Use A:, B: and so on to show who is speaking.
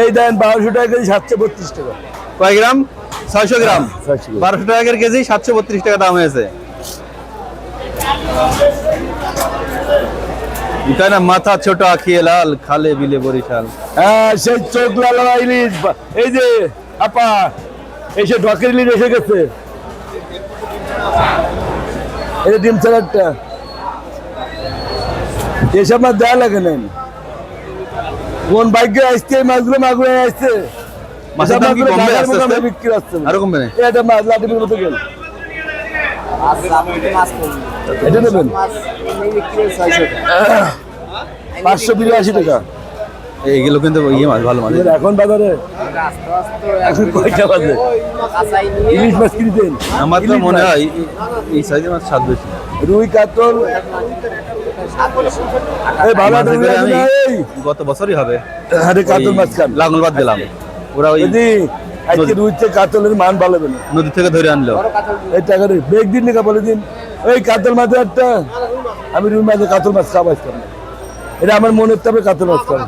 A: এই দেন বারোশো টাকা কেজি সাতশো বত্রিশ টাকা।
B: কয় গ্রাম? ছয়শো গ্রাম। বারোশো টাকার কেজি সাতশো বত্রিশ টাকা দাম হয়েছে। না মাথা ছোট আখিয়ে লাল খালে বিলে বরিশাল।
A: হ্যাঁ সেই চোখ লালা ইলিশ এই যে আপা এই সে ঢকের ইলিশ এসে গেছে। এই ডিম স্যালাডটা। এসব মাছ দেওয়া লাগে না কোন বাইকে আসছে এই মাছগুলো মাগুলো আসছে।
B: মাছের দাম কি কমবে আস্তে আস্তে?
A: বিক্রি হচ্ছে। না।
B: আরও কমবে না
A: এই একটা মাছ লাঠি মতো গেল। এটা নেবেন? পাঁচশো বিরাশি টাকা।
B: এইগুলো কিন্তু ইয়ে মাছ ভালো মাছ।
A: এখন বাজারে? এখন কয়টা বাজে? ইলিশ মাছ কিনতেন?
B: আমার তো মনে হয় এই- এই সাইজের মাছ স্বাদ বেশি।
A: রুই কাতল
B: গত বছরই হবে। দিলাম ওরা ওই
A: আজকে রুইতে কাতলের মান ভালো হবে
B: নদী থেকে ধরে আনলো।
A: এই টাকা বেগ দিন বলে দিন। ওই কাতল মাছের একটা আমি রুই মাছের কাতল মাছ আজকে। এটা আমার মনের হচ্ছে কাতল মাছ খাব